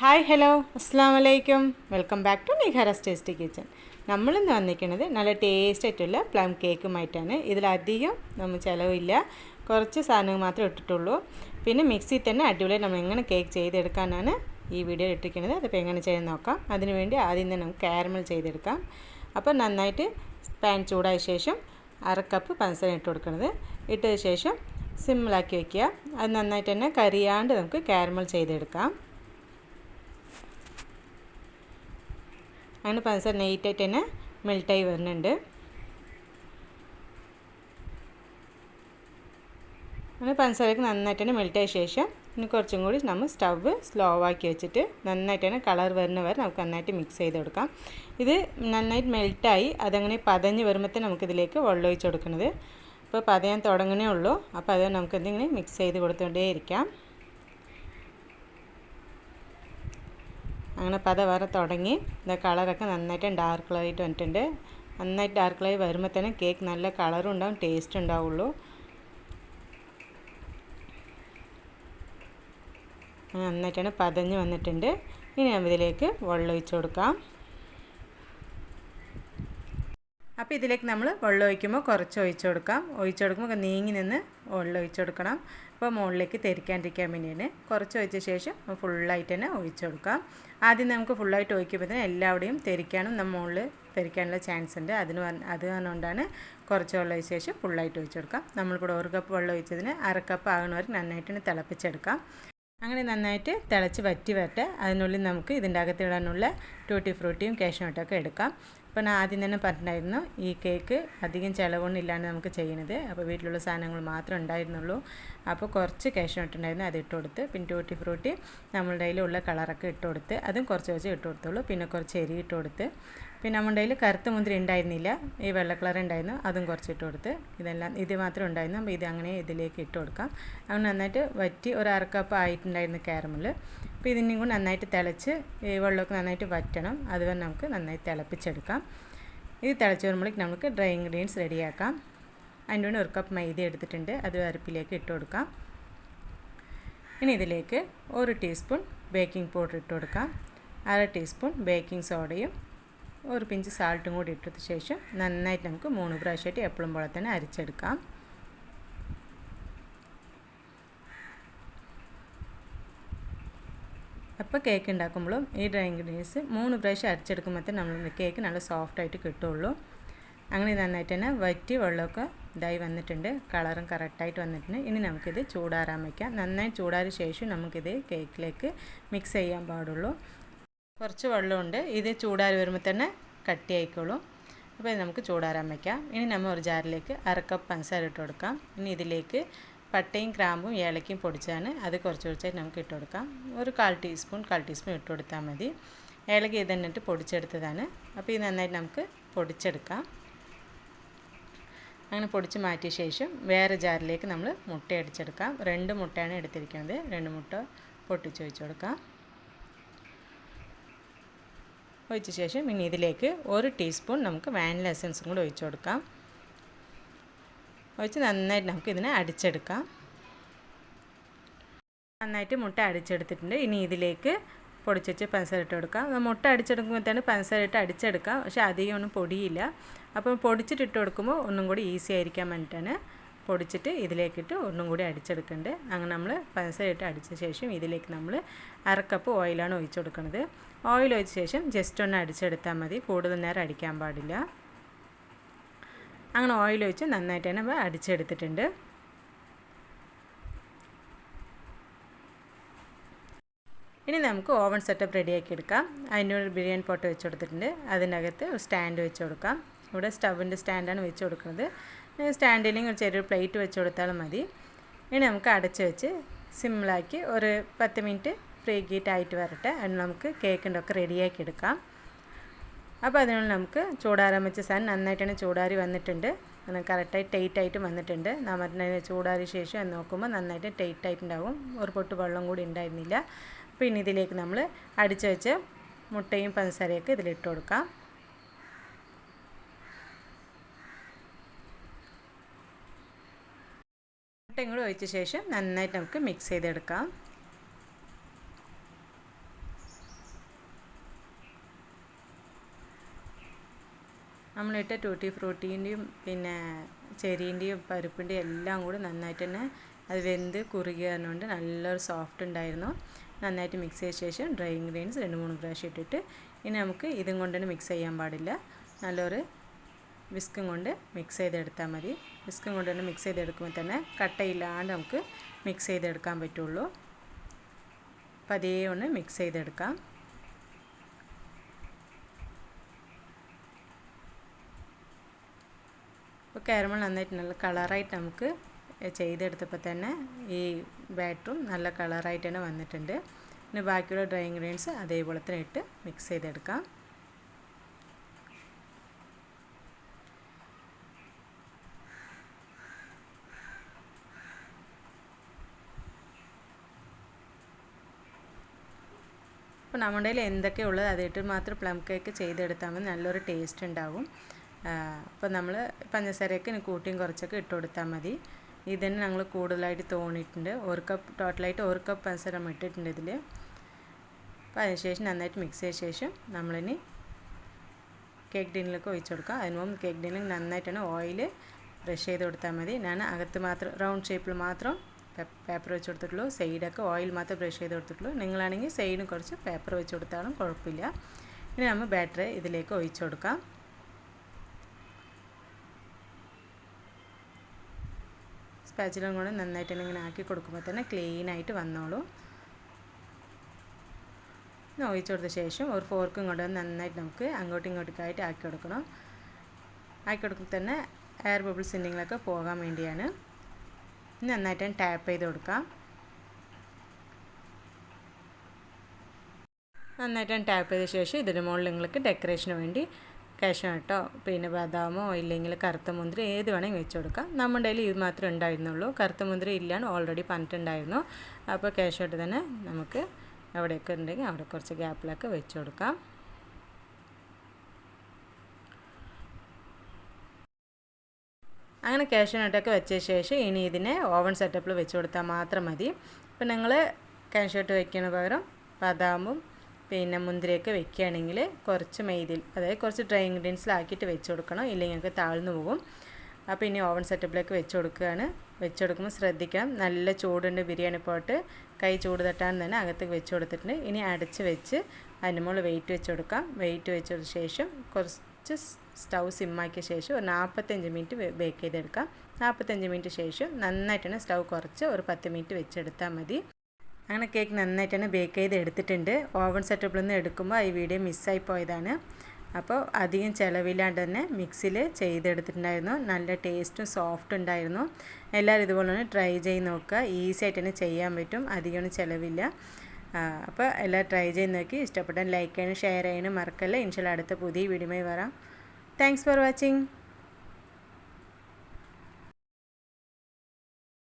Hi hello. അസ്സാം വലൈക്കും welcome back to Nihara's tasty kitchen. നമ്മളിന്ന് വന്നിരിക്കുന്നത് നല്ല ടേസ്റ്റ് ആയിട്ടുള്ള പ്ലം കേക്കുമായിട്ടാണ്. ഇതിലധികം നമ്മൾ ചിലവില്ല. കുറച്ച് സാധനങ്ങൾ മാത്രമേ ഇട്ടിട്ടുള്ളൂ. പിന്നെ മിക്സിയിൽ തന്നെ അടിപൊളിയായി നമ്മൾ എങ്ങനെ കേക്ക് ചെയ്തെടുക്കാനാണ് ഈ വീഡിയോ ഇട്ടിരിക്കുന്നത്. അതിപ്പോൾ എങ്ങനെ ചെയ്യാൻ നോക്കാം. അതിനുവേണ്ടി ആദ്യം തന്നെ നമുക്ക് കാരമൽ ചെയ്തെടുക്കാം. അപ്പോൾ നന്നായിട്ട് പാൻ ചൂടായ ശേഷം അര കപ്പ് പഞ്ചസാര ഇട്ട് കൊടുക്കുന്നത്. ഇട്ടതിന് ശേഷം സിമ്മിലാക്കി വയ്ക്കുക അത് നന്നായിട്ട് തന്നെ കരിയാണ്ട് നമുക്ക് കാരമൽ ചെയ്തെടുക്കാം. അങ്ങനെ പഞ്ചസാര നെയ്റ്റായിട്ട് തന്നെ മെൽട്ടായി വരുന്നുണ്ട്. അങ്ങനെ പഞ്ചസാരക്ക് നന്നായിട്ട് തന്നെ മെൽട്ടായ ശേഷം ഇനി കുറച്ചും കൂടി നമ്മൾ സ്റ്റവ് സ്ലോ ആക്കി വെച്ചിട്ട് നന്നായിട്ട് തന്നെ കളർ വരുന്ന വരെ നമുക്ക് നന്നായിട്ട് മിക്സ് ചെയ്ത് കൊടുക്കാം. ഇത് നന്നായിട്ട് മെൽട്ടായി അതങ്ങനെ പതഞ്ഞ് വരുമ്പോഴത്തേ നമുക്കിതിലേക്ക് വെള്ളമൊഴിച്ച് കൊടുക്കുന്നത്. അപ്പോൾ പതയാൻ തുടങ്ങണേ ഉള്ളൂ. അപ്പോൾ അത് നമുക്ക് എന്തെങ്കിലും മിക്സ് ചെയ്ത് കൊടുത്തുകൊണ്ടേ അങ്ങനെ പത വേറെ തുടങ്ങി. ഇത് കളറൊക്കെ നന്നായിട്ട് ഡാർക്ക് കളറായിട്ട് വന്നിട്ടുണ്ട്. നന്നായിട്ട് ഡാർക്ക് കളർ വരുമ്പോൾ തന്നെ കേക്ക് നല്ല കളറും ഉണ്ടാവും ടേസ്റ്റ് ഉണ്ടാവുള്ളൂ. നന്നായിട്ടാണ് പതഞ്ഞ് വന്നിട്ടുണ്ട്. ഇനി നമ്മൾ ഇതിലേക്ക് വെള്ളം ഒഴിച്ച് കൊടുക്കാം. അപ്പോൾ ഇതിലേക്ക് നമ്മൾ വെള്ളം ഒഴിക്കുമ്പോൾ കുറച്ച് ഒഴിച്ചു കൊടുക്കാം. ഒഴിച്ചു കൊടുക്കുമ്പോൾ നീങ്ങി നിന്ന് വെള്ളം ഒഴിച്ചു കൊടുക്കണം. അപ്പോൾ മുകളിലേക്ക് തെരിക്കാണ്ടിരിക്കാൻ വേണ്ടിയാണ്. കുറച്ച് ഒഴിച്ച ശേഷം ഫുള്ളായിട്ട് തന്നെ ഒഴിച്ചു കൊടുക്കാം. ആദ്യം നമുക്ക് ഫുള്ളായിട്ട് ഒഴിക്കുമ്പോൾ തന്നെ എല്ലാവിടെയും തെരിക്കാനും നമ്മൾ മുകളിൽ തെരിക്കാനുള്ള ചാൻസ് ഉണ്ട്. അതിന് അത് കൊണ്ടാണ് കുറച്ച് വെള്ളം ഒഴിച്ച ശേഷം ഫുള്ളായിട്ട് ഒഴിച്ചു കൊടുക്കാം. നമ്മളിവിടെ ഒരു കപ്പ് വെള്ളം ഒഴിച്ചതിന് അര കപ്പ് ആകുന്നവർ നന്നായിട്ട് തിളപ്പിച്ചെടുക്കാം. അങ്ങനെ നന്നായിട്ട് തിളച്ച് വറ്റി വരട്ടെ. അതിനുള്ളിൽ നമുക്ക് ഇതിന്റെ അകത്തിടാനുള്ള ടൂട്ടി ഫ്രൂട്ടിയും കാഷ്നട്ടൊക്കെ എടുക്കാം. അപ്പോൾ ഞാൻ ആദ്യം തന്നെ പറഞ്ഞിട്ടുണ്ടായിരുന്നു ഈ കേക്ക് അധികം ചിലവൊന്നുമില്ലാണ്ട് നമുക്ക് ചെയ്യുന്നത് അപ്പോൾ വീട്ടിലുള്ള സാധനങ്ങൾ മാത്രമേ ഉണ്ടായിരുന്നുള്ളൂ. അപ്പോൾ കുറച്ച് ക്യാഷ് ഇട്ടുണ്ടായിരുന്നു അത് ഇട്ട് കൊടുത്ത്. പിന്നെ ടൂട്ടി ഫ്രൂട്ടി നമ്മളുടെ കയ്യിലുള്ള കളറൊക്കെ ഇട്ട് കൊടുത്ത്. അതും കുറച്ച് കുറച്ച് ഇട്ട് കൊടുത്തുള്ളൂ. പിന്നെ കുറച്ച് എരി ഇട്ട് കൊടുത്ത്. പിന്നെ നമ്മുടെ കയ്യിൽ കറുത്ത മുന്തിരി ഉണ്ടായിരുന്നില്ല. ഈ വെള്ള കളർ ഉണ്ടായിരുന്നു. അതും കുറച്ച് ഇട്ട് കൊടുത്ത്. ഇതെല്ലാം ഇത് മാത്രം ഉണ്ടായിരുന്നു. അപ്പോൾ ഇത് അങ്ങനെ ഇതിലേക്ക് ഇട്ട് കൊടുക്കാം. അങ്ങനെ നന്നായിട്ട് വറ്റി ഒരു അരക്കപ്പ് ആയിട്ടുണ്ടായിരുന്നു കാരമൽ അപ്പോൾ ഇതിനെയും കൂടി നന്നായിട്ട് തിളച്ച് ഈ വെള്ളമൊക്കെ നന്നായിട്ട് വറ്റണം. അതുവരെ നമുക്ക് നന്നായി തിളപ്പിച്ചെടുക്കാം. ഇത് തിളച്ച് വരുമ്പോഴേക്ക് നമുക്ക് ഡ്രൈ ഇൻഗ്രീഡിയൻസ് റെഡിയാക്കാം. അതിന്റെ കൂടെ ഒരു കപ്പ് മൈദ എടുത്തിട്ടുണ്ട്. അത് അരപ്പിലേക്ക് ഇട്ട് കൊടുക്കാം. ഇനി ഇതിലേക്ക് ഒരു ടീസ്പൂൺ ബേക്കിംഗ് പൗഡർ ഇട്ട് കൊടുക്കാം. അര ടീസ്പൂൺ ബേക്കിംഗ് സോഡയും ഒരു പിഞ്ച് സാൾട്ടും കൂടി ഇട്ടതിന് ശേഷം നന്നായിട്ട് നമുക്ക് മൂന്ന് പ്രാവശ്യമായിട്ട് എപ്പോഴും പോലെ തന്നെ അരിച്ചെടുക്കാം. അപ്പോൾ കേക്ക് ഉണ്ടാക്കുമ്പോഴും ഈ ഡ്രൈ ഇൻഗ്രീഡിയൻസ് മൂന്ന് പ്രാവശ്യം അരച്ചെടുക്കുമ്പോൾ നമ്മൾ കേക്ക് നല്ല സോഫ്റ്റായിട്ട് കിട്ടുള്ളൂ. അങ്ങനെ നന്നായിട്ട് തന്നെ വറ്റി വെള്ളമൊക്കെ ഇതായി വന്നിട്ടുണ്ട്. കളറും കറക്റ്റായിട്ട് വന്നിട്ടുണ്ട്. ഇനി നമുക്കിത് ചൂടാറാൻ വയ്ക്കാം നന്നായി ചൂടാറിയ ശേഷം നമുക്കിത് കേക്കിലേക്ക് മിക്സ് ചെയ്യാൻ പാടുള്ളൂ. കുറച്ച് വെള്ളമുണ്ട്. ഇത് ചൂടാറി വരുമ്പോൾ തന്നെ കട്ടി ആയിക്കോളും അപ്പോൾ ഇത് നമുക്ക് ചൂടാറാൻ വയ്ക്കാം ഇനി നമ്മൾ ഒരു ജാറിലേക്ക് അരക്കപ്പ് പഞ്ചസാര ഇട്ട് കൊടുക്കാം. ഇനി ഇതിലേക്ക് പട്ടയും ക്രാമ്പും ഏലക്കയും പൊടിച്ചാണ് അത് കുറച്ച് കുറച്ചായിട്ട് നമുക്ക് ഇട്ട് കൊടുക്കാം. ഒരു കാൽ ടീസ്പൂൺ കാൽ ടീസ്പൂൺ ഇട്ട് കൊടുത്താൽ മതി. ഏലക്ക ഇത് പൊടിച്ചെടുത്തതാണ്. അപ്പോൾ ഇത് നന്നായിട്ട് നമുക്ക് പൊടിച്ചെടുക്കാം. അങ്ങനെ പൊടിച്ച് മാറ്റിയ ശേഷം വേറെ ജാറിലേക്ക് നമ്മൾ മുട്ട അടിച്ചെടുക്കാം. രണ്ട് മുട്ടയാണ് എടുത്തിരിക്കുന്നത്. രണ്ട് മുട്ട പൊട്ടിച്ച് ഒഴിച്ചു കൊടുക്കാം. ഒഴിച്ച ശേഷം ഇനി ഇതിലേക്ക് ഒരു ടീസ്പൂൺ നമുക്ക് വാനില എസൻസും കൂടി ഒഴിച്ച് കൊടുക്കാം. ഒഴിച്ച് നന്നായിട്ട് നമുക്ക് ഇതിനെ അടിച്ചെടുക്കാം. നന്നായിട്ട് മുട്ട അടിച്ചെടുത്തിട്ടുണ്ട്. ഇനി ഇതിലേക്ക് പൊടിച്ച് വെച്ച് പഞ്ചസാര ഇട്ട് കൊടുക്കാം. മുട്ട അടിച്ചെടുക്കുമ്പോൾ തന്നെ പഞ്ചസാര ഇട്ട് അടിച്ചെടുക്കാം. പക്ഷേ അധികം ഒന്നും പൊടിയില്ല. അപ്പം പൊടിച്ചിട്ട് ഇട്ട് കൊടുക്കുമ്പോൾ ഒന്നും കൂടി ഈസി ആയിരിക്കാൻ വേണ്ടിയിട്ടാണ് പൊടിച്ചിട്ട് ഇതിലേക്കിട്ട് ഒന്നും കൂടി അടിച്ചെടുക്കേണ്ടത്. അങ്ങനെ നമ്മൾ പഞ്ചസാര ഇട്ട് അടിച്ച ശേഷം ഇതിലേക്ക് നമ്മൾ അരക്കപ്പ് ഓയിലാണ് ഒഴിച്ചു കൊടുക്കുന്നത് ഓയിൽ ഒഴിച്ച ശേഷം ജസ്റ്റ് ഒന്ന് അടിച്ചെടുത്താൽ മതി. കൂടുതൽ നേരം അടിക്കാൻ പാടില്ല. അങ്ങനെ ഓയിൽ ഒഴിച്ച് നന്നായിട്ട് തന്നെ അടിച്ചെടുത്തിട്ടുണ്ട്. ഇനി നമുക്ക് ഓവൻ സെറ്റപ്പ് റെഡിയാക്കി എടുക്കാം. അതിന്റെ ഒരു ബിരിയാണി പോട്ട് വെച്ച് കൊടുത്തിട്ടുണ്ട്. അതിനകത്ത് ഒരു സ്റ്റാൻഡ് വെച്ച് കൊടുക്കാം. ഇവിടെ സ്റ്റവിന്റെ സ്റ്റാൻഡാണ് വെച്ച് കൊടുക്കുന്നത്. സ്റ്റാൻഡിലേക്ക് ഒരു ചെറിയൊരു പ്ലേറ്റ് വെച്ച് കൊടുത്താലും മതി. ഇനി നമുക്ക് അടച്ച് വെച്ച് സിമ്പിളാക്കി ഒരു പത്ത് മിനിറ്റ് ഫ്രീ ഹീറ്റ് ആയിട്ട് വരട്ടെ. അതിന് നമുക്ക് കേക്കിന്റെ ഒക്കെ റെഡിയാക്കി എടുക്കാം. അപ്പോൾ അതിനുള്ള നമുക്ക് ചൂടാറാൻ വെച്ച സാധനം നന്നായിട്ടാണ് ചൂടാറി വന്നിട്ടുണ്ട്. കറക്റ്റായി ടൈറ്റ് ആയിട്ട് വന്നിട്ടുണ്ട്. നമ്മൾ ചൂടാറിയ ശേഷം നോക്കുമ്പോൾ നന്നായിട്ട് ടൈറ്റ് ആയിട്ടുണ്ടാവും. ഒരു പൊട്ട് വെള്ളം കൂടി ഉണ്ടായിരുന്നില്ല. പിന്നെ ഇതിലേക്ക് നമ്മൾ അടിച്ചു വെച്ച് മുട്ടയും പഞ്ചസാരയൊക്കെ ഇതിലിട്ട് കൊടുക്കാം. മുട്ടയും കൂടി ഒഴിച്ച ശേഷം നന്നായിട്ട് നമുക്ക് മിക്സ് ചെയ്തെടുക്കാം. നമ്മളിട്ട ടൂട്ടി ഫ്രൂട്ടീന്റെയും പിന്നെ ചെരീന്റെയും പരിപ്പിന്റെയും എല്ലാം കൂടി നന്നായിട്ട് തന്നെ അത് വെന്ത് കുറുകിയതുകൊണ്ട് നല്ലൊരു സോഫ്റ്റ് ഉണ്ടായിരുന്നു. നന്നായിട്ട് മിക്സ് ചെയ്ത ശേഷം ഡ്രൈ ഇൻഗ്രീഡിയൻസ് രണ്ട് മൂന്ന് പ്രാവശ്യം ഇട്ടിട്ട് ഇനി നമുക്ക് ഇതും കൊണ്ട് തന്നെ മിക്സ് ചെയ്യാൻ പാടില്ല. നല്ലൊരു വിസ്കും കൊണ്ട് മിക്സ് ചെയ്തെടുത്താൽ മതി. വിസ്കും കൊണ്ട് തന്നെ മിക്സ് ചെയ്തെടുക്കുമ്പോൾ തന്നെ കട്ടയില്ലാണ്ട് നമുക്ക് മിക്സ് ചെയ്തെടുക്കാൻ പറ്റുള്ളൂ. അതേ ഒന്ന് മിക്സ് ചെയ്തെടുക്കാം. ഇപ്പോൾ കയറുമ്പോൾ നന്നായിട്ട് നല്ല കളറായിട്ട് നമുക്ക് ചെയ്തെടുത്തപ്പോൾ തന്നെ ഈ ബാറ്ററും നല്ല കളറായിട്ട് തന്നെ വന്നിട്ടുണ്ട്. പിന്നെ ബാക്കിയുള്ള ഡ്രൈ ഇൻഗ്രീഡിയൻസ് അതേപോലെ തന്നെ ഇട്ട് മിക്സ് ചെയ്തെടുക്കാം. അപ്പോൾ നമ്മുടെ കയ്യിൽ എന്തൊക്കെയുള്ളത് അതിട്ട് മാത്രം പ്ലം കേക്ക് ചെയ്തെടുത്താൽ മതി. നല്ലൊരു ടേസ്റ്റ് ഉണ്ടാവും. അപ്പോൾ നമ്മൾ പഞ്ചസാരയൊക്കെ കൂട്ടിയും കുറച്ചൊക്കെ ഇട്ട് കൊടുത്താൽ മതി. ഇതിന് ഞങ്ങൾ കൂടുതലായിട്ട് തോന്നിയിട്ടുണ്ട്. ഒരു കപ്പ് ടോട്ടലായിട്ട് ഒരു കപ്പ് പഞ്ചസാര ഇട്ടിട്ടുണ്ട് ഇതിൽ അപ്പോൾ അതിനുശേഷം നന്നായിട്ട് മിക്സ് ചെയ്ത ശേഷം നമ്മളിനി കേക്ക് ടിന്നിലേക്ക് ഒഴിച്ചു കൊടുക്കുക അതിന് മുമ്പ് കേക്ക് ടിന്നിൽ നന്നായിട്ടാണ് ഓയിൽ ബ്രഷ് ചെയ്ത് കൊടുത്താൽ മതി. ഞാൻ അകത്ത് മാത്രം റൗണ്ട് ഷേപ്പിൽ മാത്രം പേപ്പർ വെച്ച് കൊടുത്തിട്ടുള്ളൂ. സൈഡൊക്കെ ഓയിൽ മാത്രം ബ്രഷ് ചെയ്ത് കൊടുത്തിട്ടുള്ളൂ. നിങ്ങളാണെങ്കിൽ സൈഡിന് കുറച്ച് പേപ്പർ വെച്ച് കൊടുത്താലും കുഴപ്പമില്ല. ഇനി നമ്മൾ ബാറ്ററി ഇതിലേക്ക് ഒഴിച്ചു കൊടുക്കാം. സ്പാച്ചിലും കൂടെ നന്നായിട്ട് ഇങ്ങനെ ആക്കി കൊടുക്കുമ്പോൾ തന്നെ ക്ലീനായിട്ട് വന്നോളൂ. ഒഴിച്ചു കൊടുത്ത ശേഷം ഒരു ഫോർക്കും കൊണ്ട് നന്നായിട്ട് നമുക്ക് അങ്ങോട്ടും ഇങ്ങോട്ടേക്കായിട്ട് ആക്കി കൊടുക്കണം. ആക്കി കൊടുക്കുമ്പോൾ തന്നെ എയർ ബബിൾസ് എന്തെങ്കിലുമൊക്കെ പോകാൻ വേണ്ടിയാണ്. നന്നായിട്ട് ടാപ്പ് ചെയ്ത് കൊടുക്കാം. നന്നായിട്ട് ടാപ്പ് ചെയ്ത ശേഷം ഇതിന് മുകളിൽ നിങ്ങൾക്ക് ഡെക്കറേഷന് വേണ്ടി കാഷ്നട്ടോ പിന്നെ ബദാമോ ഇല്ലെങ്കിൽ കറുത്ത മുന്തിരി ഏത് വേണമെങ്കിൽ വെച്ച് കൊടുക്കാം. നമ്മുടെ കയ്യിൽ ഇത് മാത്രമേ ഉണ്ടായിരുന്നുള്ളൂ. കറുത്ത മുന്തിരി ഇല്ലാണ്ട് ഓൾറെഡി പറഞ്ഞിട്ടുണ്ടായിരുന്നു അപ്പോൾ കാഷ്നട്ട് തന്നെ നമുക്ക് എവിടെയൊക്കെ ഉണ്ടെങ്കിൽ അവിടെ കുറച്ച് ഗ്യാപ്പിലൊക്കെ വെച്ച് കൊടുക്കാം. അങ്ങനെ കാഷ്നട്ടൊക്കെ വെച്ച ശേഷം ഇനി ഇതിനെ ഓവൻ സെറ്റപ്പിൽ വെച്ച് കൊടുത്താൽ മാത്രം മതി. ഇപ്പം നിങ്ങൾ കാഷ്നട്ട് വയ്ക്കുന്ന പകരം ബദാമും പിന്നെ മുന്തിരിയൊക്കെ വെക്കുകയാണെങ്കിൽ കുറച്ച് മെയ്തിൽ അതായത് കുറച്ച് ഡ്രൈ ഇൻഗ്രീഡിയൻസിലാക്കിയിട്ട് വെച്ച് കൊടുക്കണം ഇല്ലെങ്കിൽ ഞങ്ങൾക്ക് താഴ്ന്നു പോകും. അപ്പോൾ ഇനി ഓവൻ സെറ്റപ്പിലേക്ക് വെച്ച് കൊടുക്കുകയാണ് വെച്ച് കൊടുക്കുമ്പോൾ ശ്രദ്ധിക്കാം നല്ല ചൂടുണ്ട് ബിരിയാണി പോട്ട്. കൈ ചൂട് തട്ടാൻ തന്നെ അകത്തേക്ക് വെച്ച് കൊടുത്തിട്ടുണ്ട് ഇനി അടച്ച് വെച്ച് അതിന്റെ മുകളിൽ വെയിറ്റ് വെച്ച് കൊടുക്കാം വെയിറ്റ് വെച്ചതിന് ശേഷം കുറച്ച് സ്റ്റൗ സിമ്മാക്കിയ ശേഷം ഒരു നാൽപ്പത്തഞ്ച് മിനിറ്റ് ബേക്ക് ചെയ്തെടുക്കാം. നാൽപ്പത്തഞ്ച് മിനിറ്റ് ശേഷം നന്നായിട്ടാണ് സ്റ്റൗ കുറച്ച് ഒരു പത്ത് മിനിറ്റ് വെച്ചെടുത്താൽ മതി. അങ്ങനെ കേക്ക് നന്നായിട്ട് തന്നെ ബേക്ക് ചെയ്ത് എടുത്തിട്ടുണ്ട്. ഓവൻ സെറ്റപ്പിൽ നിന്ന് എടുക്കുമ്പോൾ ഈ വീഡിയോ മിസ്സായി പോയതാണ്. അപ്പോൾ അധികം ചിലവില്ലാണ്ട് തന്നെ മിക്സിയിൽ ചെയ്തെടുത്തിട്ടുണ്ടായിരുന്നു. നല്ല ടേസ്റ്റും സോഫ്റ്റ് ഉണ്ടായിരുന്നു. എല്ലാവരും ഇതുപോലെ തന്നെ ട്രൈ ചെയ്ത് നോക്കുക. ഈസി ആയിട്ട് തന്നെ ചെയ്യാൻ പറ്റും. അധികം ചിലവില്ല. അപ്പോൾ എല്ലാം ട്രൈ ചെയ്ത് നോക്കി. ഇഷ്ടപ്പെട്ടാൽ ലൈക്ക് ചെയ്യണം ഷെയർ ചെയ്യണം. മറക്കല്ല. ഇൻഷാല്ല അടുത്ത പുതിയ വീഡിയോയുമായി വരാം. Thanks for watching